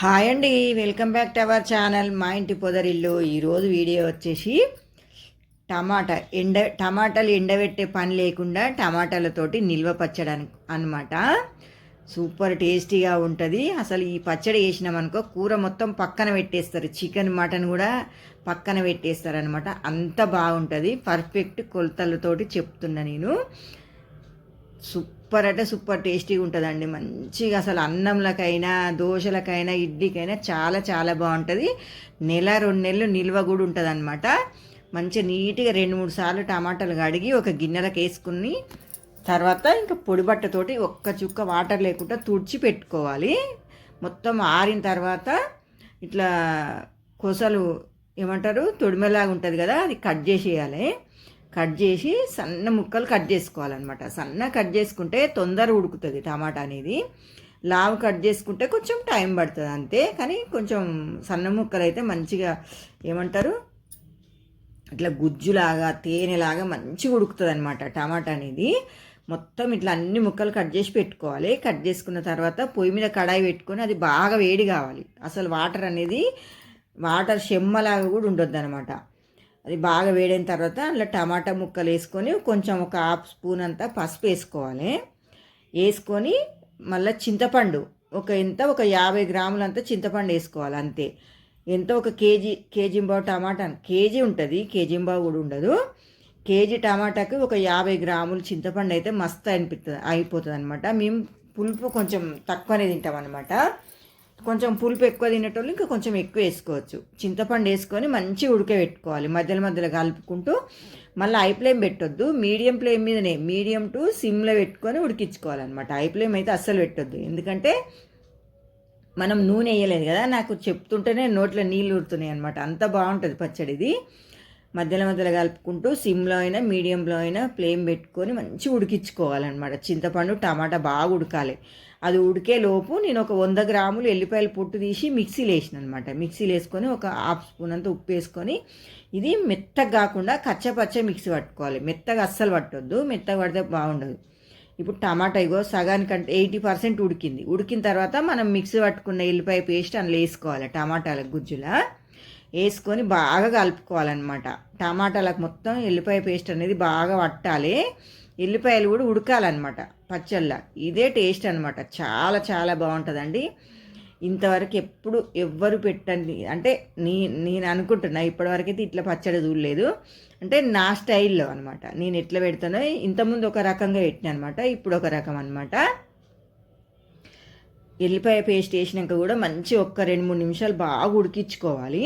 Hi అండి welcome back to our channel మా ఇంటి పొదరిల్లు. ఈరోజు వీడియో వచ్చేసి టమాటా ఎండ టమాటాలు ఎండబెట్టే పని లేకుండా టమాటాలతోటి నిల్వ పచ్చడి అనమాట సూపర్ టేస్టీగా ఉంటుంది. అసలు ఈ పచ్చడి వేసినామనుకో కూర మొత్తం పక్కన పెట్టేస్తారు. చికెన్ మటన్ కూడా పక్కన పెట్టేస్తారు అనమాట అంత బాగుంటుంది. పర్ఫెక్ట్ కొలతలతోటి చెప్తున్నా నేను. సూప్ సూపర్ అంటే సూపర్ టేస్టీగా ఉంటుందండి. మంచిగా అసలు అన్నంలకైనా దోశలకైనా ఇడ్లీకైనా చాలా చాలా బాగుంటుంది. నెల రెండు నెలలు నిల్వ కూడా ఉంటుంది అనమాట మంచిగా నీట్గా రెండు మూడు సార్లు టమాటాలు కడిగి ఒక గిన్నెలకు వేసుకుని తర్వాత ఇంకా పొడి బట్టతోటి ఒక్క చుక్క వాటర్ లేకుండా తుడిచి పెట్టుకోవాలి. మొత్తం ఆరిన తర్వాత ఇట్లా కొసలు ఏమంటారు? తొడిమెలాగా ఉంటుంది కదా అది కట్ చేసేయాలి. కట్ చేసి సన్న ముక్కలు కట్ చేసుకోవాలన్నమాట. సన్న కట్ చేసుకుంటే తొందర ఉడుకుతుంది టమాటా అనేది. లావు కట్ చేసుకుంటే కొంచెం టైం పడుతుంది అంతే. కానీ కొంచెం సన్న ముక్కలు అయితే మంచిగా ఏమంటారు? ఇట్లా గుజ్జులాగా తేనెలాగా మంచిగా ఉడుకుతుంది అనమాట టమాటా అనేది. మొత్తం ఇట్లా అన్ని ముక్కలు కట్ చేసి పెట్టుకోవాలి. కట్ చేసుకున్న తర్వాత పొయ్యి మీద కడాయి పెట్టుకొని అది బాగా వేడి కావాలి. అసలు వాటర్ అనేది వాటర్ చెమ్మలాగా కూడా ఉండొద్దు అనమాట అది బాగా వేడైన తర్వాత అందులో టమాటా ముక్కలు వేసుకొని కొంచెం ఒక హాఫ్ స్పూన్ అంతా పసుపు వేసుకోవాలి. వేసుకొని మళ్ళీ చింతపండు ఒక ఎంత ఒక యాభై గ్రాములంతా చింతపండు వేసుకోవాలి అంతే. ఎంత ఒక కేజీ కేజీంబావు టమాటా కేజీ ఉంటుంది కేజీంబావు కూడా ఉండదు. కేజీ టమాటాకి ఒక యాభై గ్రాములు చింతపండు అయితే మస్తు అనిపిస్తుంది అయిపోతుంది అనమాట మేము పులుపు కొంచెం తక్కువనే తింటాం అనమాట కొంచెం పులుపు ఎక్కువ తినేటోళ్ళు ఇంకా కొంచెం ఎక్కువ వేసుకోవచ్చు. చింతపండు వేసుకొని మంచి ఉడకబెట్టుకోవాలి. మధ్యలో మధ్యలో కలుపుకుంటూ మళ్ళీ హై ఫ్లేమ్ పెట్టొద్దు. మీడియం ఫ్లేమ్ మీదనే మీడియం టు సిమ్లో పెట్టుకొని ఉడికించుకోవాలన్నమాట. హై ఫ్లేమ్ అయితే అస్సలు పెట్టొద్దు. ఎందుకంటే మనం నూనె వేయలేదు కదా. నాకు చెప్తుంటేనే నోట్లో నీళ్ళు ఊరుతున్నాయి అనమాట అంత బాగుంటుంది పచ్చడిది. మధ్యలో మధ్యలో కలుపుకుంటూ సిమ్లో అయినా మీడియంలో అయినా ఫ్లేమ్ పెట్టుకొని మంచి ఉడికించుకోవాలన్నమాట. చింతపండు టమాటా బాగా ఉడకాలి. అది ఉడికే లోపు నేను ఒక వంద గ్రాములు ఎల్లిపాయలు పొట్టు తీసి మిక్సీలో వేసిన అనమాట మిక్సీలో వేసుకొని ఒక హాఫ్ స్పూన్ అంతా ఉప్పు వేసుకొని ఇది మెత్తగా కాకుండా కచ్చపచ్చ మిక్సీ పట్టుకోవాలి. మెత్తగా అస్సలు పట్టొద్దు. మెత్తగా పడితే బాగుండదు. ఇప్పుడు టమాటా ఇగో సగానికంటే ఎయిటీ పర్సెంట్ ఉడికింది. ఉడికిన తర్వాత మనం మిక్సీ పట్టుకున్న ఎల్లిపాయ పేస్ట్ అందులో వేసుకోవాలి టమాటాల గుజ్జులా. వేసుకొని బాగా కలుపుకోవాలన్నమాట. టమాటాలకు మొత్తం ఎల్లిపాయ పేస్ట్ అనేది బాగా పట్టాలి ఎల్లిపాయలు కూడా ఉడకాలన్నమాట పచ్చళ్ళ. ఇదే టేస్ట్ అనమాట చాలా చాలా బాగుంటుందండి. ఇంతవరకు ఎప్పుడు ఎవ్వరు పెట్టండి. అంటే నీ నేను అనుకుంటున్నా ఇప్పటివరకైతే ఇట్లా పచ్చడి చూడలేదు. అంటే నా స్టైల్లో అనమాట నేను ఎట్లా పెడతానో ఇంతకుముందు ఒక రకంగా పెట్టినమాట ఇప్పుడు ఒక రకం అనమాట ఎల్లిపాయ పేస్ట్ వేసినాక కూడా మంచి ఒక్క రెండు మూడు నిమిషాలు బాగా ఉడికించుకోవాలి.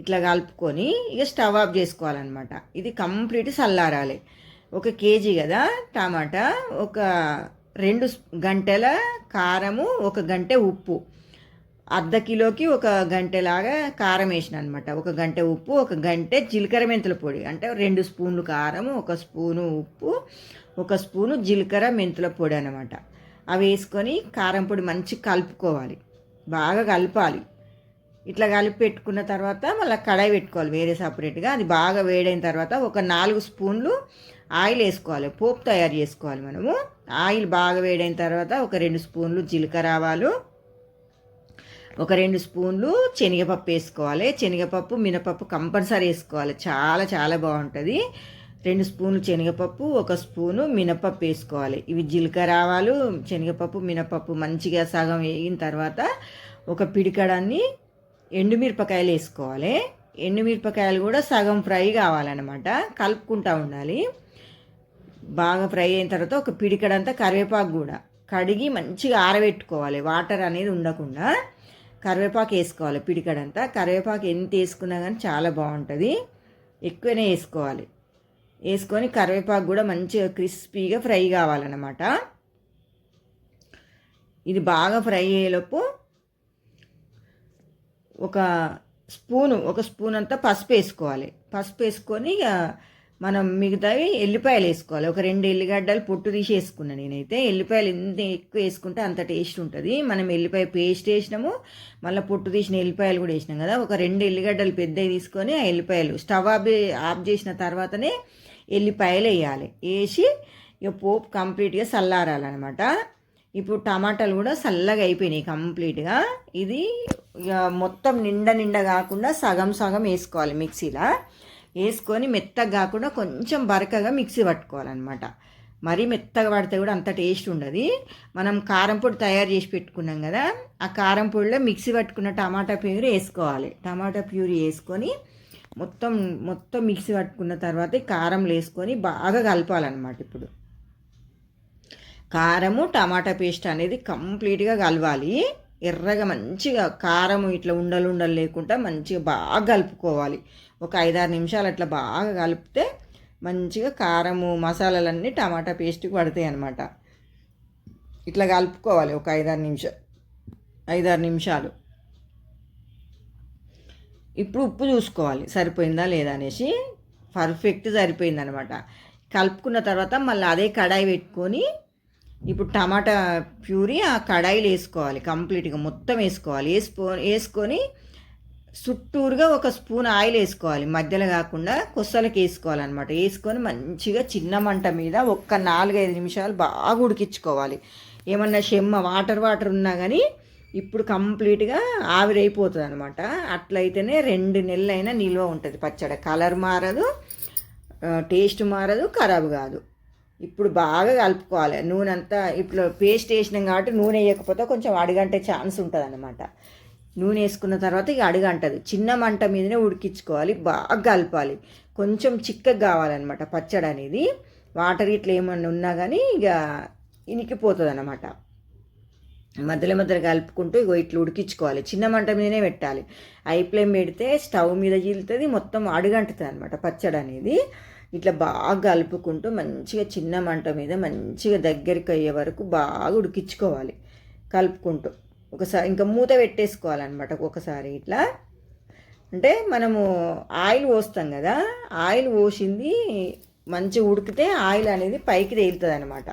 ఇట్లా కలుపుకొని ఇక స్టవ్ ఆఫ్ చేసుకోవాలన్నమాట. ఇది కంప్లీట్ చల్లారాలి ఒక కేజీ కదా టమాటా ఒక రెండు గంటల కారము ఒక గంట ఉప్పు. అర్ధ కిలోకి ఒక గంటలాగా కారం వేసిన అనమాట ఒక గంట ఉప్పు ఒక గంట జీలకర్ర మెంతుల పొడి. అంటే రెండు స్పూన్లు కారం ఒక స్పూను ఉప్పు ఒక స్పూను జీలకర్ర మెంతుల పొడి అనమాట అవి వేసుకొని కారం పొడి మంచి కలుపుకోవాలి. బాగా కలపాలి. ఇట్లా కలిపి పెట్టుకున్న తర్వాత మళ్ళీ కడాయి పెట్టుకోవాలి వేరే సపరేట్గా. అది బాగా వేడైన తర్వాత ఒక నాలుగు స్పూన్లు ఆయిల్ వేసుకోవాలి. పోపు తయారు చేసుకోవాలి మనము. ఆయిల్ బాగా వేడైన తర్వాత ఒక రెండు స్పూన్లు జీలకర్ర ఆవాలు ఒక రెండు స్పూన్లు శనగపప్పు వేసుకోవాలి. శనగపప్పు మినపప్పు కంపల్సరీ వేసుకోవాలి. చాలా చాలా బాగుంటుంది. రెండు స్పూన్లు శనగపప్పు ఒక స్పూను మినపప్పు వేసుకోవాలి. ఇవి జీలకర్ర ఆవాలు శనగపప్పు మినపప్పు మంచిగా సగం వేగిన తర్వాత ఒక పిడికడాన్ని ఎండుమిరపకాయలు వేసుకోవాలి. ఎండుమిరపకాయలు కూడా సగం ఫ్రై కావాలన్నమాట. కలుపుకుంటూ ఉండాలి. బాగా ఫ్రై అయిన తర్వాత ఒక పిడికడంతా కరివేపాకు కూడా కడిగి మంచిగా ఆరబెట్టుకోవాలి. వాటర్ అనేది ఉండకుండా కరివేపాకు వేసుకోవాలి పిడికడంతా. కరివేపాకు ఎంత వేసుకున్నా కానీ చాలా బాగుంటుంది. ఎక్కువనే వేసుకోవాలి. వేసుకొని కరివేపాకు కూడా మంచిగా క్రిస్పీగా ఫ్రై కావాలన్నమాట. ఇది బాగా ఫ్రై అయ్యేలోపు ఒక స్పూను ఒక స్పూన్ అంతా పసుపు వేసుకోవాలి. పసుపు వేసుకొని ఇక మనం మిగతావి ఎల్లిపాయలు వేసుకోవాలి. ఒక రెండు ఎల్లిగడ్డలు పొట్టు తీసి వేసుకున్నా నేనైతే. ఎల్లిపాయలు ఎంత ఎక్కువ వేసుకుంటే అంత టేస్ట్ ఉంటుంది. మనం ఎల్లిపాయ పేస్ట్ వేసినాము మళ్ళీ పొట్టు తీసిన ఎల్లిపాయలు కూడా వేసినాం కదా. ఒక రెండు ఎల్లిగడ్డలు పెద్దవి తీసుకొని ఆ ఎల్లిపాయలు స్టవ్ ఆఫ్ ఆఫ్ చేసిన తర్వాతనే ఎల్లిపాయలు వేయాలి. వేసి ఇక పోపు కంప్లీట్గా చల్లారాలన్నమాట. ఇప్పుడు టమాటాలు కూడా చల్లగా అయిపోయినాయి కంప్లీట్గా. ఇది మొత్తం నిండా నిండా కాకుండా సగం సగం వేసుకోవాలి మిక్సీలో. వేసుకొని మెత్తగా కాకుండా కొంచెం బరకగా మిక్సీ పట్టుకోవాలన్నమాట. మరీ మెత్తగా పడితే కూడా అంత టేస్ట్ ఉండదు. మనం కారం పొడి తయారు చేసి పెట్టుకున్నాం కదా ఆ కారం పొడిలో మిక్సీ పట్టుకున్న టమాటా ప్యూరీ వేసుకోవాలి. టమాటా ప్యూరీ వేసుకొని మొత్తం మొత్తం మిక్సీ పట్టుకున్న తర్వాత కారం వేసుకొని బాగా కలపాలన్నమాట ఇప్పుడు. కారము టమాటా పేస్ట్ అనేది కంప్లీట్గా కలవాలి. ఎర్రగా మంచిగా కారం ఇట్లా ఉండలు ఉండలు లేకుండా మంచిగా బాగా కలుపుకోవాలి. ఒక ఐదారు నిమిషాలు అట్లా బాగా కలిపితే మంచిగా కారము మసాలాలన్నీ టమాటా పేస్ట్కి పడతాయి అన్నమాట. ఇట్లా కలుపుకోవాలి ఒక ఐదారు నిమిషాలు. ఐదారు నిమిషాలు. ఇప్పుడు ఉప్పు చూసుకోవాలి. సరిపోయిందా లేదా అనేసి. పర్ఫెక్ట్ సరిపోయింది అనమాట కలుపుకున్న తర్వాత మళ్ళీ అదే కడాయి పెట్టుకొని ఇప్పుడు టమాటా ప్యూరీ ఆ కడాయిలు వేసుకోవాలి కంప్లీట్గా మొత్తం వేసుకోవాలి. వేసుకో వేసుకొని చుట్టూరుగా ఒక స్పూన్ ఆయిల్ వేసుకోవాలి. మధ్యలో కాకుండా కొස්සలకి వేసుకోవాలన్నమాట. వేసుకొని మంచిగా చిన్న మంట మీద ఒక్క నాలుగైదు నిమిషాలు బాగా ఉడికించుకోవాలి. ఏమన్నా షెమ్మ వాటర్ వాటర్ ఉన్నా కానీ ఇప్పుడు కంప్లీట్గా ఆవిరైపోతుంది అనమాట అట్లయితేనే రెండు నెలలైనా నిల్వ ఉంటుంది పచ్చడి. కలర్ మారదు టేస్ట్ మారదు ఖరాబ్ కాదు. ఇప్పుడు బాగా కలుపుకోవాలి. నూనె అంతా ఇప్పుడు పేస్ట్ వేసినాం కాబట్టి నూనె వేయకపోతే కొంచెం అడిగంటే ఛాన్స్ ఉంటుంది అనమాట నూనె వేసుకున్న తర్వాత ఇక అడుగంటది. చిన్న మంట మీదనే ఉడికించుకోవాలి. బాగా కలపాలి. కొంచెం చిక్కగా కావాలన్నమాట పచ్చడి అనేది. వాటర్ ఇట్లా ఏమన్నా ఉన్నా కానీ ఇక ఇనికిపోతుంది అనమాట మధ్యలో మధ్యలో కలుపుకుంటూ ఇగో ఇట్లా ఉడికించుకోవాలి. చిన్న మంట మీదనే పెట్టాలి. ఐ ఫ్లేమ్ పెడితే స్టవ్ మీద చీలుతుంది. మొత్తం అడుగంటుతుంది అనమాట పచ్చడి అనేది. ఇట్లా బాగా కలుపుకుంటూ మంచిగా చిన్న మంట మీద మంచిగా దగ్గరికి అయ్యే వరకు బాగా ఉడికించుకోవాలి. కలుపుకుంటూ ఒకసారి ఇంకా మూత పెట్టేసుకోవాలన్నమాట ఒకసారి ఇట్లా. అంటే మనము ఆయిల్ పోస్తాం కదా ఆయిల్ పోసింది మంచిగా ఉడికితే ఆయిల్ అనేది పైకి తేలుతుంది అనమాట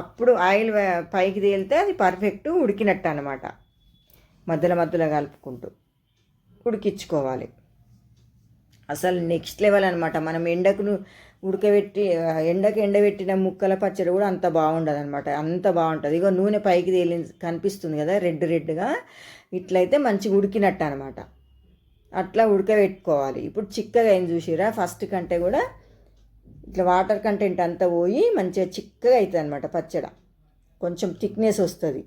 అప్పుడు ఆయిల్ పైకి తేలితే అది పర్ఫెక్ట్ ఉడికినట్టు అనమాట మధ్యలో మధ్యలో కలుపుకుంటూ ఉడికించుకోవాలి. అసలు నెక్స్ట్ లెవెల్ అనమాట మనం ఎండకును ఉడకబెట్టి ఎండకు ఎండబెట్టిన ముక్కల పచ్చడి కూడా అంత బాగుండదు అనమాట అంత బాగుంటుంది. ఇగో నూనె పైకి తేలి కనిపిస్తుంది కదా రెడ్ రెడ్గా. ఇట్లయితే మంచిగా ఉడికినట్టు అనమాట అట్లా ఉడకబెట్టుకోవాలి. ఇప్పుడు చిక్కగా ఏం చూసిరా ఫస్ట్ కంటే కూడా. ఇట్లా వాటర్ కంటెంట్ అంతా పోయి మంచిగా చిక్కగా అవుతుంది అనమాట పచ్చడి. కొంచెం థిక్నెస్ వస్తుంది.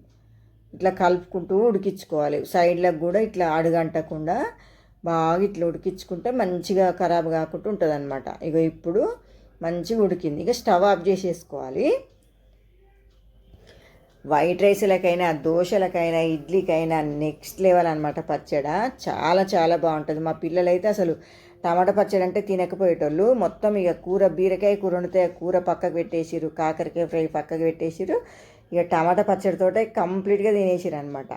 ఇట్లా కలుపుకుంటూ ఉడికించుకోవాలి. సైడ్లకు కూడా ఇట్లా అడుగంటకుండా బాగా ఇట్లా ఉడికించుకుంటే మంచిగా ఖరాబ్ కాకుండా ఉంటుంది అనమాట ఇక ఇప్పుడు మంచిగా ఉడికింది. ఇక స్టవ్ ఆఫ్ చేసేసుకోవాలి. వైట్ రైస్లకైనా దోశలకైనా ఇడ్లీకైనా నెక్స్ట్ లెవెల్ అనమాట పచ్చడ. చాలా చాలా బాగుంటుంది. మా పిల్లలైతే అసలు టమాటా పచ్చడి అంటే తినకపోయేటోళ్ళు మొత్తం ఇక కూర బీరకాయ కూర వండితే కూర పక్కకు పెట్టేసిరు కాకరకాయ ఫ్రై పక్కకు పెట్టేసిరు ఇక టమాటా పచ్చడితోటే కంప్లీట్గా తినేసిరు అనమాట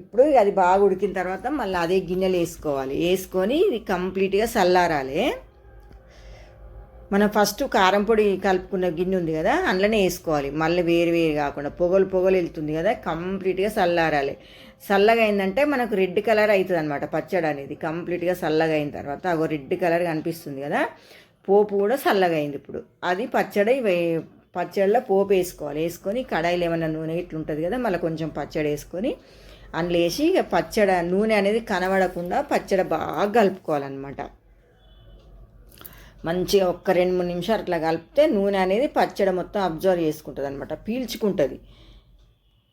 ఇప్పుడు అది బాగా ఉడికిన తర్వాత మళ్ళీ అదే గిన్నెలు వేసుకోవాలి. వేసుకొని ఇది కంప్లీట్గా చల్లారాలి. మనం ఫస్ట్ కారం పొడి కలుపుకున్న గిన్నె ఉంది కదా అందులోనే వేసుకోవాలి. మళ్ళీ వేరు వేరు కాకుండా పొగలు పొగలు వెళ్తుంది కదా కంప్లీట్గా చల్లారాలి. చల్లగా అయిందంటే మనకు రెడ్ కలర్ అవుతుంది అనమాట పచ్చడి అనేది. కంప్లీట్గా చల్లగా అయిన తర్వాత అగో రెడ్ కలర్ కనిపిస్తుంది కదా పోపు కూడా చల్లగా అయింది ఇప్పుడు. అది పచ్చడి పచ్చడిలో పోపు వేసుకోవాలి. వేసుకొని కడాయిలు ఏమైనా నూనె ఇట్లుంటుంది కదా మళ్ళీ కొంచెం పచ్చడి వేసుకొని అందులో వేసి ఇక పచ్చడి నూనె అనేది కనబడకుండా పచ్చడి బాగా కలుపుకోవాలన్నమాట. మంచిగా ఒక్క రెండు మూడు నిమిషాలు అట్లా కలిపితే నూనె అనేది పచ్చడి మొత్తం అబ్జర్వ్ చేసుకుంటుంది అనమాట పీల్చుకుంటుంది.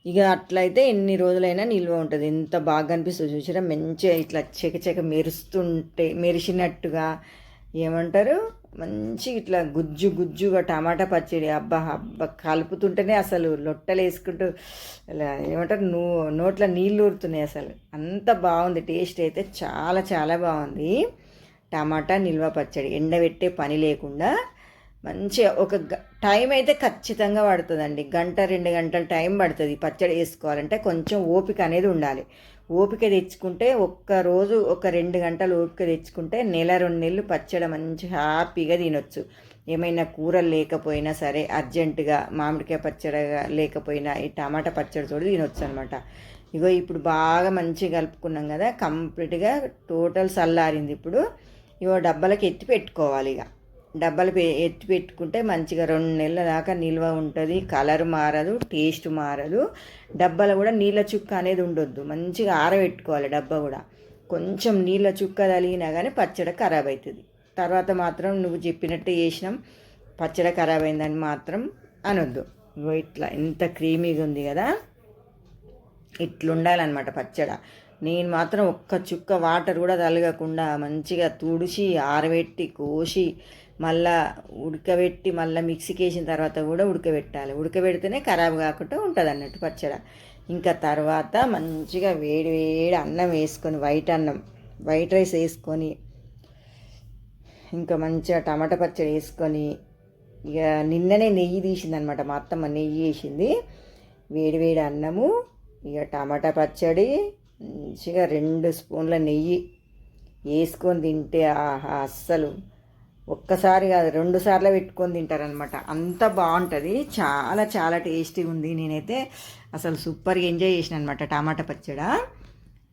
ఇక అట్లయితే ఎన్ని రోజులైనా నిల్వ ఉంటుంది. ఎంత బాగా అనిపిస్తుంది చూసారా మంచిగా ఇట్లా చెక చెక మెరుస్తుంటే మెరిసినట్టుగా ఏమంటారు? మంచి ఇట్లా గుజ్జు గుజ్జుగా టమాటా పచ్చడి అబ్బా అబ్బా కలుపుతుంటేనే అసలు లొట్టలు వేసుకుంటూ ఇలా ఏమంటారు నూ నోట్లో నీళ్ళు ఊరుతున్నాయి అసలు. అంత బాగుంది టేస్ట్ అయితే చాలా చాలా బాగుంది. టమాటా నిల్వ పచ్చడి ఎండబెట్టే పని లేకుండా మంచిగా ఒక టైం అయితే ఖచ్చితంగా పడుతుందండి. గంట రెండు గంటల టైం పడుతుంది పచ్చడి వేసుకోవాలంటే. కొంచెం ఓపిక అనేది ఉండాలి. ఓపిక తెచ్చుకుంటే ఒక్కరోజు ఒక రెండు గంటలు ఓపిక తెచ్చుకుంటే నెల రెండు నెలలు పచ్చడి మంచి హ్యాపీగా తినొచ్చు. ఏమైనా కూరలు లేకపోయినా సరే అర్జెంటుగా మామిడికాయ పచ్చడిగా లేకపోయినా ఈ టమాటా పచ్చడితో తినొచ్చు అనమాట ఇగో ఇప్పుడు బాగా మంచిగా కలుపుకున్నాం కదా కంప్లీట్గా టోటల్ చల్లారింది ఇప్పుడు. ఇవో డబ్బాలకి ఎత్తి పెట్టుకోవాలి ఇక డబ్బాలు పె ఎత్తి పెట్టుకుంటే మంచిగా రెండు నెలల దాకా నిల్వ ఉంటుంది కలర్ మారదు టేస్ట్ మారదు. డబ్బాలో కూడా నీళ్ళ చుక్క అనేది ఉండొద్దు. మంచిగా ఆరబెట్టుకోవాలి డబ్బా కూడా. కొంచెం నీళ్ళ చుక్క తలిగినా కానీ పచ్చడి ఖరాబ్ అవుతుంది తర్వాత మాత్రం నువ్వు చెప్పినట్టు చేసినాం పచ్చడి ఖరాబ్ అయిందని మాత్రం అనొద్దు. ఇట్లా ఎంత క్రీమీగా ఉంది కదా? ఇట్లుండాలన్నమాట పచ్చడ. నేను మాత్రం ఒక్క చుక్క వాటర్ కూడా తలగకుండా మంచిగా తుడిచి ఆరబెట్టి కోసి మళ్ళా ఉడకబెట్టి మళ్ళీ మిక్సీకి వేసిన తర్వాత కూడా ఉడకబెట్టాలి. ఉడకబెడితేనే ఖరాబ్ కాకుండా ఉంటుంది అన్నట్టు పచ్చడ. ఇంకా తర్వాత మంచిగా వేడి వేడి అన్నం వేసుకొని వైట్ అన్నం వైట్ రైస్ వేసుకొని ఇంకా మంచిగా టమాటా పచ్చడి వేసుకొని ఇక నిన్ననే నెయ్యి తీసిందనమాట. మా అత్తమ్మ నెయ్యి వేసింది. వేడి వేడి అన్నము ఇక టమాటా పచ్చడి మంచిగా రెండు స్పూన్ల నెయ్యి వేసుకొని తింటే ఆహా అస్సలు ఒక్కసారి కాదు రెండు సార్లు పెట్టుకొని తింటారనమాట అంత బాగుంటుంది. చాలా చాలా టేస్టీగా ఉంది. నేనైతే అసలు సూపర్గా ఎంజాయ్ చేసిన అనమాట టమాటా పచ్చడ.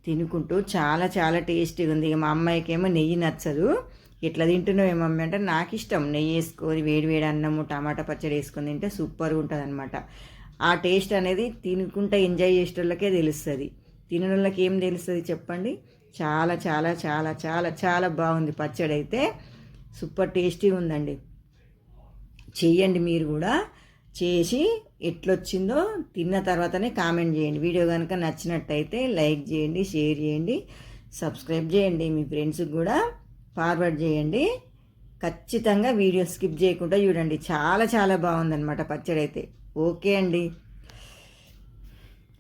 తినుకుంటూ చాలా చాలా టేస్టీగా ఉంది. ఇక మా అమ్మాయికి ఏమో నెయ్యి నచ్చదు. ఎట్లా తింటున్నావు మమ్మీ అంటే నాకు ఇష్టం. నెయ్యి వేసుకొని వేడి వేడి అన్నము టమాటా పచ్చడి వేసుకొని తింటే సూపర్గా ఉంటుంది అనమాట ఆ టేస్ట్ అనేది తినుకుంటూ ఎంజాయ్ చేసేటోళ్ళకే తెలుస్తుంది. తినోళ్ళకి ఏం తెలుస్తుంది చెప్పండి? చాలా చాలా చాలా చాలా చాలా బాగుంది పచ్చడి అయితే సూపర్ టేస్టీ ఉందండి చేయండి మీరు కూడా. చేసి ఎట్లొచ్చిందో తిన్న తర్వాతనే కామెంట్ చేయండి. వీడియో కనుక నచ్చినట్టయితే లైక్ చేయండి షేర్ చేయండి సబ్స్క్రైబ్ చేయండి మీ ఫ్రెండ్స్కి కూడా. ఫార్వర్డ్ చేయండి. ఖచ్చితంగా వీడియో స్కిప్ చేయకుండా చూడండి. చాలా చాలా బాగుందన్నమాట పచ్చడి అయితే ఓకే అండి.